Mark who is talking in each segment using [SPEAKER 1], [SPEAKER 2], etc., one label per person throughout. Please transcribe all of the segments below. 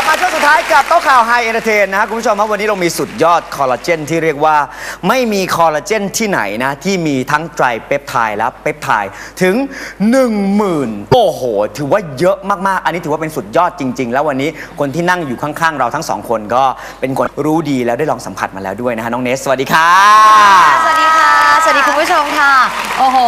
[SPEAKER 1] ลับมาช่วงสุดท้ายกับโต๊ะข่าวไฮเอนเตอร์เทนนะฮะคุณผู้ชมครับวันนี้เรามีสุดยอดคอลลาเจนที่เรียกว่า ไม่มีคอลลาเจนที่ไหนนะ ที่มีทั้งไตรเปปไทด์และเปปไทด์ถึง 10,000 โอ้โห ถือว่าเยอะมาก ๆ อันนี้ถือว่าเป็นสุดยอดจริง ๆ แล้ววันนี้คนที่นั่งอยู่ข้าง ๆ เราทั้งสองคนก็เป็นคนรู้ดีแล้วได้ลองสัมผัสมาแล้วด้วยนะฮะน้องเนสสวัสดีค่ะ
[SPEAKER 2] สวัสดีค่ะ วัสดีคุณผู้ชมค่ะ โอ้โห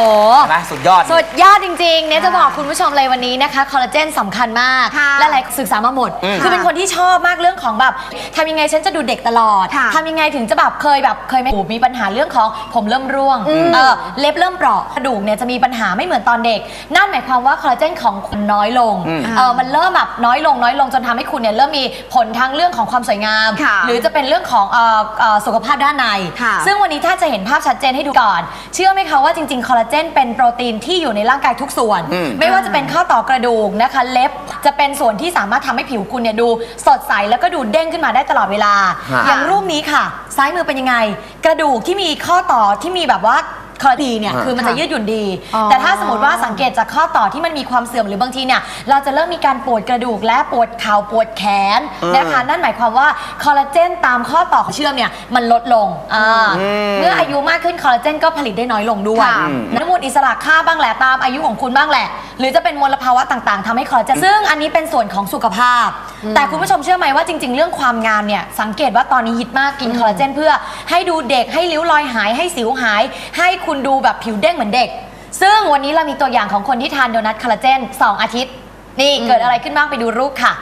[SPEAKER 1] เห็นไหมสุดยอด
[SPEAKER 2] สุดยอดจริงๆ เนี่ยจะบอกคุณผู้ชมเลยวันนี้นะคะคอลลาเจนสำคัญมาก
[SPEAKER 3] ค่ะ
[SPEAKER 2] และหลายศึกษามาหมด
[SPEAKER 1] อืม
[SPEAKER 2] คือเป็นคนที่ชอบมากเรื่องของแบบทำยังไงฉันจะดูเด็กตลอด
[SPEAKER 3] ค่ะ
[SPEAKER 2] ทำยังไงถึงจะแบบเคยแบบเคยไหมมีปัญหาเรื่องของผมเริ่มร่วง
[SPEAKER 3] อืม
[SPEAKER 2] เออเล็บเริ่มเปราะกระดูกเนี่ยจะมีปัญหาไม่เหมือนตอนเด็ก นั่นหมายความว่าคอลลาเจนของคุณน้อยลง
[SPEAKER 1] อืม
[SPEAKER 2] เออมันเริ่มแบบน้อยลงน้อยลงจนทำให้คุณเนี่ยเริ่มมีผลทั้งเรื่องของความสวยงาม
[SPEAKER 3] ค่ะ
[SPEAKER 2] หรือจะเป็นเรื่องของเอ่อเอ่อสุขภาพด้านใน
[SPEAKER 3] ค่ะ
[SPEAKER 2] ซึ่งวันนี้ถ้าจะเห็นภาพชัดเจนให้ดูก่อนเชื่อไหมคะว่าจริงๆ คอลลาเจนเป็นโปรตีนที่อยู่ในร่างกายทุกส่วน
[SPEAKER 1] อืม
[SPEAKER 2] ไม่ว่าจะเป็นข้อต่อกระดูกนะคะ เล็บจะเป็นส่วนที่สามารถทำให้ผิวคุณเนี่ยดูสดใสแล้วก็ดูเด้งขึ้นมาได้ตลอดเวลา
[SPEAKER 1] ฮะ
[SPEAKER 2] อย่างรูปนี้ค่ะ ซ้ายมือเป็นยังไง กระดูกที่มีข้อต่อที่มีแบบว่า คอลลาดีเนี่ย
[SPEAKER 1] ฮะ
[SPEAKER 2] คือมันจะยืดหยุ่นดี
[SPEAKER 3] อ๋อ
[SPEAKER 2] แต่ถ้าสมมติว่าสังเกตจากข้อต่อที่มันมีความเสื่อมหรือบางทีเนี่ยเราจะเริ่มมีการปวดกระดูกและปวดเข่าปวดแขนนะคะนั่นหมายความว่าคอลลาเจนตามข้อต่อของเชื่อมเนี่ยมันลดลงอ่า
[SPEAKER 1] อืม
[SPEAKER 2] เมื่ออายุมากขึ้นคอลลาเจนก็ผลิตได้น้อยลงด้วย
[SPEAKER 3] ค่ะ
[SPEAKER 2] น้ำมูลอิสระค่าบ้างแหละตามอายุของคุณบ้างแหละ หรือจะเป็นมลภาวะต่างๆทำให้คอลลาเจนซึ่งอันนี้เป็นส่วนของสุขภาพ แต่คุณผู้ชมเชื่อไหมว่าจริง ๆ เรื่องความงามเนี่ยสังเกตว่าตอนนี้ฮิตมากกินคอลลาเจนเพื่อให้ดูเด็กให้ริ้วรอยหายให้สิวหาย ให้คุณดูแบบผิวเด้งเหมือนเด็ก ซึ่งวันนี้เรามีตัวอย่างของคนที่ทานโดนัทคอลลาเจน2 อาทิตย์ นี่เกิดอะไรขึ้นบ้างไปดูรูปค่ะ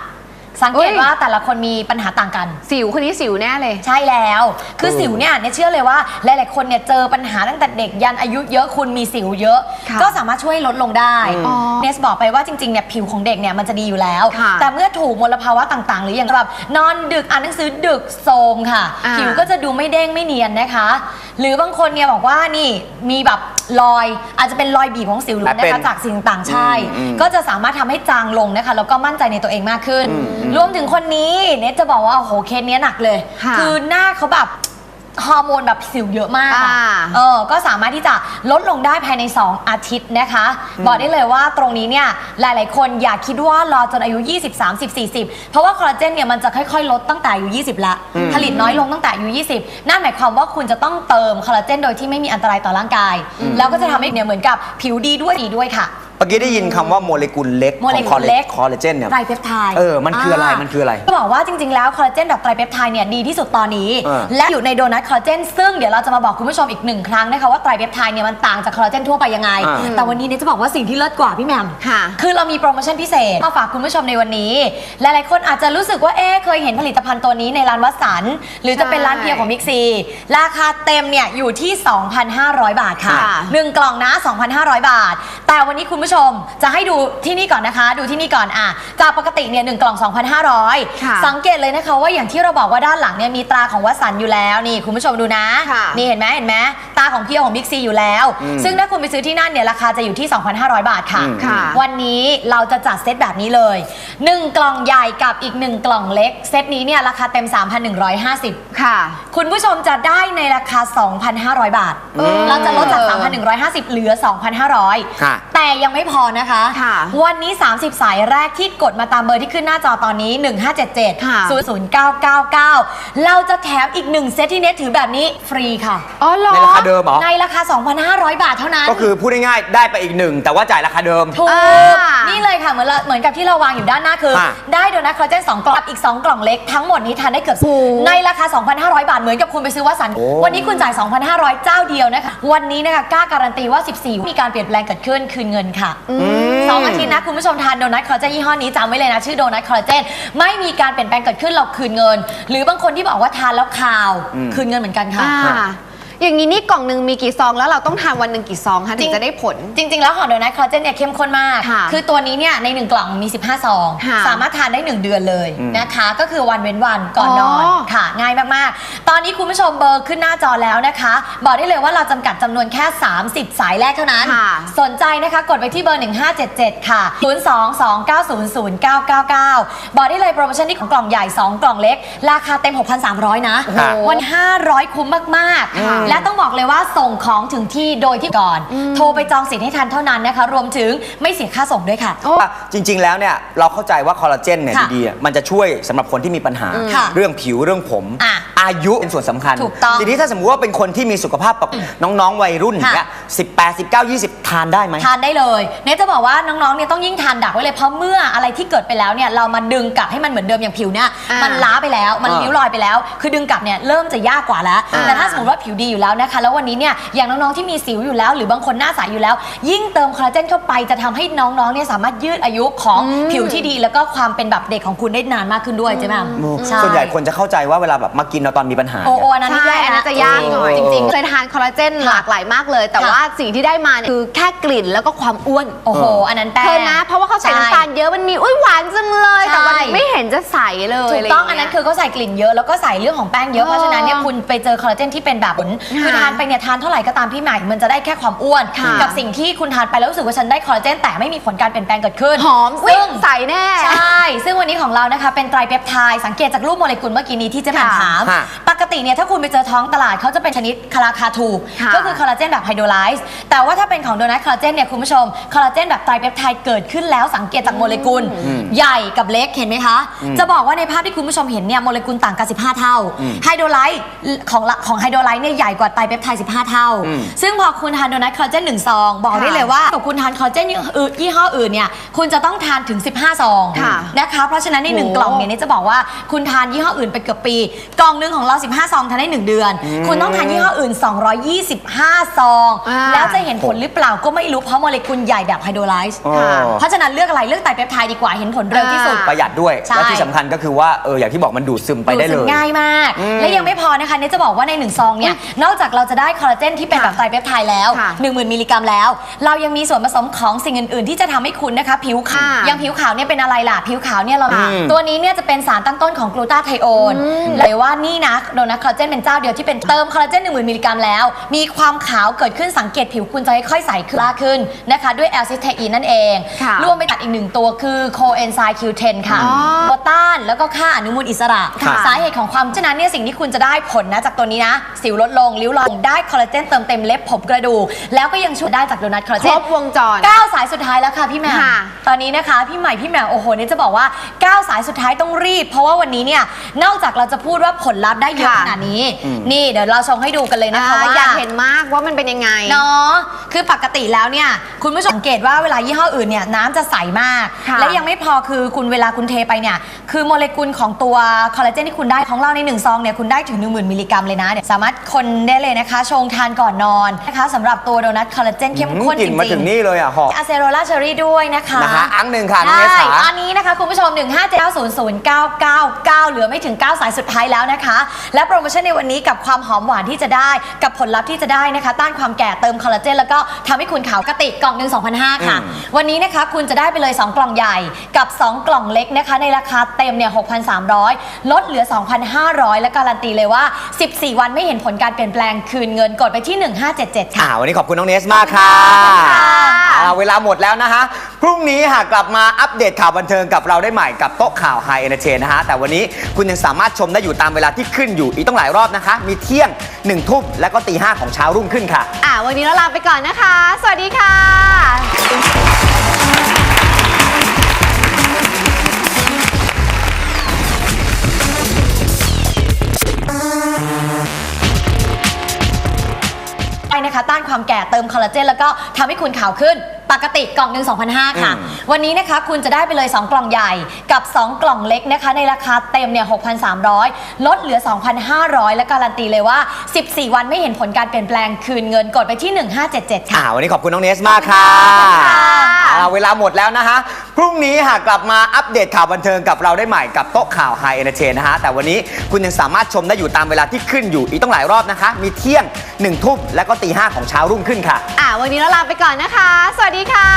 [SPEAKER 2] สังเกต
[SPEAKER 3] อุ๊ย
[SPEAKER 2] ว่าแต่ละคนมีปัญหาต่างกัน
[SPEAKER 3] สิวคนนี้สิวแน่เลย
[SPEAKER 2] ใช่แล้ว คือ
[SPEAKER 1] เออ
[SPEAKER 2] สิวเนี่ยเนี่ยเชื่อเลยว่าหลายๆคนเนี่ยเจอปัญหาตั้งแต่เด็กยันอายุเยอะคุณมีสิวเยอะ
[SPEAKER 3] ค่ะ
[SPEAKER 2] ก็สามารถช่วยลดลงได้
[SPEAKER 3] อ๋อ
[SPEAKER 2] เนสบอกไปว่าจริงๆเนี่ยผิวของเด็กเนี่ยมันจะดีอยู่แล้ว
[SPEAKER 3] ค่ะ
[SPEAKER 2] แต่เมื่อถูกมลภาวะต่างๆ หรืออย่างแบบนอนดึกอ่านหนังสือดึกโทรมค่ะ
[SPEAKER 3] อ่า
[SPEAKER 2] ผิวก็จะดูไม่เด้งไม่เนียนนะคะ หรือบางคนเนี่ยบอกว่านี่มีแบบ รอยอาจจะเป็นรอยบีบของสิวหรือ
[SPEAKER 1] และเป็
[SPEAKER 2] นะคะ
[SPEAKER 1] น
[SPEAKER 2] จากสิ่งต่างๆใช่
[SPEAKER 1] อืมอืม
[SPEAKER 2] ก็จะสามารถทำให้จางลงนะคะแล้วก็มั่นใจในตัวเองมากขึ้น
[SPEAKER 1] อืมอืม
[SPEAKER 2] รวมถึงคนนี้เนสจะบอกว่าโอ้โหเคสเนี้ยหนักเลย
[SPEAKER 3] ค่ะ
[SPEAKER 2] คือหน้าเขาแบบ ฮอร์โมนแบบสิวเยอะมากอะ
[SPEAKER 3] อ่า
[SPEAKER 2] เออก็สามารถที่จะลดลงได้ภายใน 2 อาทิตย์นะคะ บอกได้เลยว่าตรงนี้เนี่ยหลาย ๆ คนอย่าคิดว่ารอจนอายุ 20 30 40 เพราะว่าคอลลาเจนเนี่ยมันจะค่อย ๆ ลดตั้งแต่อายุ 20 ละผลิตน้อยลงตั้งแต่อายุ 20 นั่นหมายความว่าคุณจะต้องเติมคอลลาเจนโดยที่ไม่มีอันตรายต่อร่างกาย แล้วก็จะทำให้เนี่ยเหมือนกับผิวดีด้วยดีด้วยค่ะ
[SPEAKER 1] เมื่อกี้ได้ยินคำว่าโมเลกุลเล็ก
[SPEAKER 2] โม
[SPEAKER 1] ข
[SPEAKER 2] เล
[SPEAKER 1] อง
[SPEAKER 2] กุลเล็ก
[SPEAKER 1] คอลลาเจนเนี่ย
[SPEAKER 2] ไตรเปปไทด์
[SPEAKER 1] เออมันคืออะไรมันคืออะไร
[SPEAKER 2] จะบอกว่าจริง ๆ แล้วคอลลาเจนแบบไตรเปปไทด์เนี่ยดีที่สุดตอนนี้
[SPEAKER 1] เออ
[SPEAKER 2] และอยู่ในโดนัทคอลลาเจนซึ่งเดี๋ยวเราจะมาบอกคุณผู้ชมอีกหนึ่งครั้งนะคะว่าไตรเปปไทด์เนี่ยมันต่างจากคอลลาเจนทั่วไปยังไง
[SPEAKER 1] อ่า
[SPEAKER 2] แต่วันนี้เนี่ยจะบอกว่าสิ่งที่เลิศกว่าพี่แหม่ม
[SPEAKER 3] ค่ะ
[SPEAKER 2] คือเรามีโปรโมชั่นพิเศษมาฝากคุณผู้ชมในวันนี้ หลายๆคนอาจจะรู้สึกว่าเอ๊ะเคยเห็นผลิตภัณฑ์ตัวนี้ในร้านวัสันต์หรือจะเป็นร้านเพียวของมิกซีราคาเต็มเนี่ยอยู่ที่ 2,500 บาทค่ะ
[SPEAKER 3] ค่ะ
[SPEAKER 2] หนึ่งกล่องนะ 2,500 บาท แต่วันนี้คุณผู้ชมจะให้ดูที่นี่ก่อนนะคะ ดูที่นี่ก่อนอะจากปกติเนี่ยหนึ่งกล่อง2,500
[SPEAKER 3] ค่ะ
[SPEAKER 2] สังเกตเลยนะคะว่าอย่างที่เราบอกว่าด้านหลังเนี่ยมีตราของวัสันต์อยู่แล้วนี่คุณผู้ชมดูนะ
[SPEAKER 3] ค่ะ
[SPEAKER 2] นี่เห็นไหมเห็นไหมตาของเพียวของบิ๊กซีอยู่แล้ว
[SPEAKER 1] อืม
[SPEAKER 2] ซึ่งถ้าคุณไปซื้อที่นั่นเนี่ยราคาจะอยู่ที่ 2,500 บาทค่ะ
[SPEAKER 1] อืม
[SPEAKER 3] ค่ะ
[SPEAKER 2] วันนี้เราจะจัดเซตแบบนี้เลย 1 กล่องใหญ่กับอีก 1 กล่องเล็ก เซตนี้เนี่ยราคาเต็ม 3,150
[SPEAKER 3] ค่ะ
[SPEAKER 2] คุณผู้ชมจะได้ในราคา 2,500 บาท
[SPEAKER 1] อืม
[SPEAKER 2] เราจะลดจาก 3,150 เหลือ 2,500
[SPEAKER 1] ค่ะ
[SPEAKER 2] แต่ยังไม่พอนะคะ
[SPEAKER 3] ค่ะ
[SPEAKER 2] วันนี้ 30 สายแรกที่กดมาตามเบอร์ที่ขึ้นหน้าจอตอนนี้1577
[SPEAKER 3] ค่ะ
[SPEAKER 2] 00999 เราจะแถมอีก 1 เซตที่เน็ตถือแบบนี้ฟรีค่ะ
[SPEAKER 3] อ๋อเหรอ
[SPEAKER 1] ในราคาเดิมเหรอ
[SPEAKER 2] ในราคา 2,500 บาทเท่านั้น
[SPEAKER 1] ก็คือพูดง่ายๆได้ไปอีกหนึ่ง แต่ว่าจ่ายราคาเดิม
[SPEAKER 2] ถูก
[SPEAKER 3] อ่า
[SPEAKER 2] นี่เลยค่ะ เหมือนเราเหมือนกับที่เราวางอยู่ด้านหน้าคือ
[SPEAKER 1] ค่ะ
[SPEAKER 2] ได้โดนัทคอลลาเจน2กล่องกับอีก 2 กล่องเล็กทั้งหมดนี้ทานได้เกือบ
[SPEAKER 3] โอ้
[SPEAKER 2] ในราคา2,500 บาทเหมือนกับคุณไปซื้อวัสันต์
[SPEAKER 1] โอ้
[SPEAKER 2] วันนี้คุณจ่าย 2,500 เจ้าเดียวนะคะ วันนี้นะคะกล้าการันตีว่า 14 มีการเปลี่ยนแปลงเกิดขึ้นคืนเงินค่ะสองอาทิตย์นะคุณผู้ชมทานโดนัทคอลลาเจนยี่ห้อนี้จำไว้เลยนะชื่อโดนัทคอลลาเจนไม่มีการเปลี่ยนแปลงเกิดขึ้นเราคืนเงิน หรือบางคนที่บอกว่าทานแล้วคาว
[SPEAKER 1] อืม
[SPEAKER 2] คืนเงินเหมือนกันค่ะ
[SPEAKER 3] อ่า อย่างนี้นี่กล่องหนึ่งมีกี่ซองแล้วเราต้องทานวันหนึ่งกี่ซองคะถึงจะได้ผล
[SPEAKER 2] จริง ๆ แล้วของโดนัทคอลลาเจนเนี่ยเข้มข้นมาก
[SPEAKER 3] ค่ะ
[SPEAKER 2] คือตัวนี้เนี่ยใน1กล่องมี 15 ซอง
[SPEAKER 3] ค่ะ
[SPEAKER 2] สามารถทานได้ 1 เดือนเลย
[SPEAKER 1] อืม
[SPEAKER 2] นะคะ ก็คือวันเว้นวันก่อนนอน
[SPEAKER 3] อ๋อ
[SPEAKER 2] ค่ะ ง่ายมาก ๆ ตอนนี้คุณผู้ชมเบอร์ขึ้นหน้าจอแล้วนะคะ บอกได้เลยว่าเราจำกัดจำนวนแค่ 30 สายแรกเท่านั้น
[SPEAKER 3] ค่ะ
[SPEAKER 2] สนใจนะคะกดไปที่เบอร์ 1577 ค่ะ 022900999 บอกได้เลยโปรโมชั่นที่ของกล่องใหญ่ 2 กล่องเล็ก ราคาเต็ม 6,300 นะ
[SPEAKER 1] ค่ะ
[SPEAKER 2] วัน 500 คุ้มมาก
[SPEAKER 1] อืม
[SPEAKER 2] ๆและต้องบอกเลยว่าส่งของถึงที่โดยที่ก่อน โทรไปจองสิทธิ์ให้ทันเท่านั้นนะคะ รวมถึงไม่เสียค่าส่งด้วยค่ะ
[SPEAKER 3] โอ้
[SPEAKER 1] ว่าจริง ๆ แล้วเนี่ยเราเข้าใจว่าคอลลาเจนเนี่ย
[SPEAKER 2] ค่ะ
[SPEAKER 1] ดีๆอะมันจะช่วยสำหรับคนที่มีปัญหา
[SPEAKER 2] ค่ะ
[SPEAKER 1] เรื่องผิวเรื่องผม
[SPEAKER 2] อะ
[SPEAKER 1] อายุเป็นส่วนสำคัญ
[SPEAKER 2] ถูกต้อง
[SPEAKER 1] ทีนี้ถ้าสมมติว่าเป็นคนที่มีสุขภาพแบบน้องๆ วัยรุ่นอย่างเงี้ยสิบแปดสิบเก้ายี่สิบทานได้ไหม
[SPEAKER 2] ทานได้เลยเนี่ยจะบอกว่าน้องๆเนี่ยต้องยิ่งทานดักไว้เลยเพราะเมื่ออะไรที่เกิดไปแล้วเนี่ยเรามาดึงกลับให้มันเหมือนเดิมอย่างผิวเนี่ย
[SPEAKER 3] อ่ามั
[SPEAKER 2] มันล้าไปแล้วมัน
[SPEAKER 1] อ่า
[SPEAKER 2] ริ้วรอยไปแล้ว คือดึงกลับเนี่ยเริ่มจะยากกว่าแล้ว
[SPEAKER 3] อ่า
[SPEAKER 2] แต่ถ้าสมมติว่าผิวดีอยู่แล้วนะคะ แล้ววันนี้เนี่ยอย่างน้องๆที่มีสิวอยู่แล้ว หรือบางคนหน้าใสอยู่แล้ว ยิ่งเติมคอลลาเจนเข้าไปจะทำให้น้องๆเนี่ยสามารถยืดอายุของผิวที่ดี แล้วก็ความเป็นแบบเด็กของคุณได้นานมากขึ้นด้วยใช่ไหมช่
[SPEAKER 1] ส่วนใหญ่คนจะเข้าใจว่าเวลาแบบมากินเราตอนมีปัญหา
[SPEAKER 2] โอ
[SPEAKER 1] เนี่ย
[SPEAKER 2] โออันนั้น
[SPEAKER 3] ใช่
[SPEAKER 2] แย่
[SPEAKER 3] อันนั้นจะยากหน่อย
[SPEAKER 1] เออ
[SPEAKER 3] จริงๆเคยทานคอลลาเจนหลากหลายมากเลย แต่
[SPEAKER 2] ค่ะ
[SPEAKER 3] ว่าสิ่งที่ได้มาเนี่ยคือแค่กลิ่นแล้วก็ความอ้วน
[SPEAKER 2] โอ้โหอันนั้นแป้ง
[SPEAKER 3] เคยนะ เพราะว่าเขาใส่น้ำตาลเยอะมันมีอุ้ยหวานจังเลย
[SPEAKER 2] ใช่
[SPEAKER 3] แต่มันไม่เห็นจะใสเลย
[SPEAKER 2] ถูกต้องอันนั้นคือเขาใส่กลิ่นเยอะแล้วก็ใส่เรื่องของแป้งเยอะ
[SPEAKER 3] เออ
[SPEAKER 2] เพราะฉะนั้นเนี่ยคุณไปเจอคอลลาเจนที่เป็นแบบเหมือนคือทานไปเนี่ยทานเท่าไหร่ก็ตามพี่ใหม่มันจะได้แค่ความอ้วน
[SPEAKER 3] ค่ะ
[SPEAKER 2] กับสิ่งที่คุณทานไปแล้วรู้สึกว่าฉันได้คอลลาเจนแต่ไม่มีผลการเปลี่ยนแปลงเกิดขึ้น
[SPEAKER 3] หอม
[SPEAKER 2] ซึ่
[SPEAKER 3] ซึ่
[SPEAKER 2] ง
[SPEAKER 3] งใสแน่
[SPEAKER 2] ใช่ซึ่งวันนี้ของเรานะคะเป็นไตรเปปไทด์สังเกตจากรูปโมเลกุลเมื่อกี้นี้ที่เจะแหม่ม
[SPEAKER 3] ค่ะ
[SPEAKER 2] ถาม
[SPEAKER 1] ค่ะ
[SPEAKER 2] ปกติเนี่ยถ้าคุณไปเจอท้องตลาดเขาจะเป็นชนิดคาราคาทู
[SPEAKER 3] ค่ะ
[SPEAKER 2] ก็คือคอลลาเจนแบบไฮโดรไลซ์แต่ว่าถ้าเป็นของโดนัทคอลลาเจนเนี่ยคุณผู้ชมคอลลาเจนแบบไตรเปปไทด์เกิดขึ้นแล้วสังเกตจากโมเลกุลใหญ่กับเล็กเห็นไหมคะจะบอกว่าในภาพที่คุณผู้ชมเห็นเนี่ยโมเลกุลต่างกัน 15 เท่าไฮโดรไลท์ของละของไฮโดรไลท์เนี่ยใหญ่กว่าไตรเปปไทด์15 เท่า
[SPEAKER 1] อืม
[SPEAKER 2] ซึ่งพอคุณทานโดนัทคอลลาเจน1ซองบอกได้เลยว่ากับคุณทานคอลลาเจนยี่ห้ออื่นเนี่ยคุณจะต้องทานถึง 15 ซอง
[SPEAKER 3] ค่ะ
[SPEAKER 2] นะคะเพราะฉะนั้นในหนึ่ง
[SPEAKER 3] โอ้
[SPEAKER 2] กล่องเนี่ยนี่จะบอกว่าคุณทานยี่ห้ออื่นไปเกือบปี กล่องหนึงของเรา 15 ซองทานได้ 1 เดือน คุณต้องทานยี่ห้ออื่น 225 ซอง
[SPEAKER 3] อ่า
[SPEAKER 2] แล้วจะเห็นผลหรือเปล่าก็ไม่รู้เพราะโมเลกุลใหญ่แบบไฮโดรไลซ์
[SPEAKER 1] อ๋อ
[SPEAKER 3] ค่ะ
[SPEAKER 2] เพราะฉะนั้นเลือกอะไรเลือกไตรเปปไทด์ดีกว่าเห็นผลเร็วที่สุด
[SPEAKER 3] อ่า
[SPEAKER 1] ประหยัดด้วย
[SPEAKER 2] ใช่
[SPEAKER 1] และที่สำคัญก็คือว่าเอออย่างที่บอกมันดูดซึมไปได้เล
[SPEAKER 2] ดูดซึ
[SPEAKER 1] ย
[SPEAKER 2] มง่ายมากและยังไม่พอนะคะเนี่ยจะบอกว่าในหนึ่งซองเนี่ย นอกจากเราจะได้คอลลาเจนที่เป็นแบบไตรเปปไทด์แล้ว
[SPEAKER 3] ค่ะ
[SPEAKER 2] 10,000 มิลลิกรัมแล้ว เรายังมีส่วนผสมของสิ่งอื่น ๆ ที่จะทำให้คุณนะคะ ผิวขาว
[SPEAKER 3] ค่ะ
[SPEAKER 2] อย่างผิวขาวเนี่ยเป็นอะไรล่ะ ผิวขาวเนี่ยเรา
[SPEAKER 1] อืม
[SPEAKER 2] ตัวนี้เนี่ยจะเป็นสารตั้งต้นของกลูตาไทโอนเลยว่านี่นะโดนัทคอลลาเจนเป็นเจ้าเดียวที่เป็นเติมคอลลาเจน10,000มิลลิกรัมแล้ว มีความขาวเกิดขึ้นสังเกตผิวคุณจะค่อยๆใสขึ้นล่าขึ้นนะคะด้วยแอลซิสเทอีนนั่นเอง
[SPEAKER 3] ค่ะ
[SPEAKER 2] รวมไปตัดอีกหนึ่งตัวคือโคเอนไซม์ Q10 ค่ะ
[SPEAKER 3] อ๋อ
[SPEAKER 2] ตัวต้านแล้วก็ค่าอนุมูลอิสระ
[SPEAKER 1] ค่ะ
[SPEAKER 2] สาเหตุของความฉะนั้นเนี่ยสิ่งที่คุณจะได้ผลนะจากตัวนี้นะ สิวลดลงริ้วรอยได้คอลลาเจนเติมเต็มเล็บผมกระดูกแล้วก็ยังช่วยได้จากโดนัทคอลลา
[SPEAKER 3] ค
[SPEAKER 2] เจ
[SPEAKER 3] ร
[SPEAKER 2] น
[SPEAKER 3] บวงจร
[SPEAKER 2] เก้าสายสุดท้ายแล้วค่ะพี่แหม่ม
[SPEAKER 3] ค่ะ
[SPEAKER 2] ตอนนี้นะคะพี่ใหม่พี่แหม่มโอ้โหเนี่ยจะบอกว่าเก้าสายสุดท้ายต้องรีบ เพราะว่าวันนี้เนี่ยนอกจากเราจะพูดว่าผลลัพธ์ได้เยอะ
[SPEAKER 3] ค่ะ
[SPEAKER 2] ขนาดนี้ นี่เดี๋ยวเราชงให้ดูกันเลยนะคะ
[SPEAKER 3] อ่า
[SPEAKER 2] ว่า
[SPEAKER 3] อยากเห็นมากว่ามันเป็นยังไง
[SPEAKER 2] เนาะคือปกติแล้วเนี่ยคุณผู้ชมสังเกตว่าเวลายี่ห้ออื่นเนี่ยน้ำจะใสมาก
[SPEAKER 3] ค่ะ
[SPEAKER 2] และยังไม่พอคือคุณเวลาคุณเทไปเนี่ยคือโมเลกุลของตัวคอลลาเจนที่คุณได้ของเราในหนึ่งซองเนี่ยคุณได้ถึง 1 0,000มิลลิกรัมเลยนะเนี่ยสามารถคนได้เลยนะคะ ชงทานก่อนนอนนะคะสำหรับตัวโดนัทคอลลาเจนเข้มข้น
[SPEAKER 1] ก
[SPEAKER 2] จ
[SPEAKER 1] ลิ่นมา
[SPEAKER 2] ริ
[SPEAKER 1] ถึ
[SPEAKER 2] ง
[SPEAKER 1] งนี่เลยอะหอม
[SPEAKER 2] ๆอะเซโรลาเชอรี่ด้วยนะคะ
[SPEAKER 1] นะคะอังหนึ่งค่ะน้องเนส
[SPEAKER 2] ได้
[SPEAKER 1] ขา
[SPEAKER 2] อันนี้นะคะคุณผู้ชม 1 5 7 9 0 0 9 9 9 เหลือไม่ถึง 9 สายสุดท้ายแล้วนะคะและโปรโมชั่นในวันนี้กับความหอมหวานที่จะได้กับผลลัพธ์ที่จะได้นะคะ ต้านความแก่เติมคอลลาเจนแล้วก็ทำให้คุณขาวกระติกกล่องหนึ่ง2,500 ค่ะ
[SPEAKER 1] อืม
[SPEAKER 2] วันนี้นะคะคุณจะได้ไปเลย 2 กล่องใหญ่กับ 2 กล่องเล็กนะคะ ในราคาเต็มเนี่ย6,300 ลดเหลือ 2,500 และการันตีเลยว่า 14 วันไม่เห็นผลการเปลี่ยนแปลงคืนเงินกดไปที่ 1577 ค่ะ
[SPEAKER 1] อ่าวันนี้ขอบคุณน้องเนสมากค่ะ
[SPEAKER 2] ขอบคุณค่ะ
[SPEAKER 1] อ่าเวลาหมดแล้วนะคะ พรุ่งนี้หากกลับมาอัปเดตข่าวบันเทิงกับเราได้ใหม่กับโต๊ะข่าวไฮเอเนเชนนะคะแต่วันนี้คุณยังสามารถชมได้อยู่ตามเวลาที่ขึ้นอยู่อีกต้องหลายรอบนะคะ มีเที่ยงหนึ่งทุ่มและก็ตีห้าของเช้ารุ่งขึ้นค่ะ
[SPEAKER 3] อ่าวันนี้เราลาไปก่อนนะคะ สวัสดีค่ะ
[SPEAKER 2] นะคะต้านความแก่เติมคอลลาเจนแล้วก็ทำให้คุณขาวขึ้น ปกติกล่องหนึ่ง2,500 ค่ะ
[SPEAKER 1] อืม
[SPEAKER 2] วันนี้นะคะคุณจะได้ไปเลย 2 กล่องใหญ่กับ 2 กล่องเล็กนะคะ ในราคาเต็มเนี่ย6,300 ลดเหลือ 2,500 และการันตีเลยว่า 14 วันไม่เห็นผลการเปลี่ยนแปลงคืนเงินกดไปที่ 1577 ค่ะ
[SPEAKER 1] อ่าวันนี้ขอบคุณน้องเนสมากค่ะ
[SPEAKER 2] ขอบคุณค่ะ
[SPEAKER 1] อ่าเวลาหมดแล้วนะคะพ รุ่งนี้หากกลับมาอัปเดตข่าวบันเทิงกับเราได้ใหม่กับโต๊ะข่าวไฮเอเนเชนนะคะแต่วันนี้คุณยังสามารถชมได้อยู่ตามเวลาที่ขึ้นอยู่อีกต้องหลายรอบนะคะ มีเที่ยงหนึ่งทุ่มและก็ตีห้าของเช้ารุ่งขึ้นค่ะ
[SPEAKER 3] อ่าวันนี้เราลาไปก่อนนะคะ สวัสดีค่ะ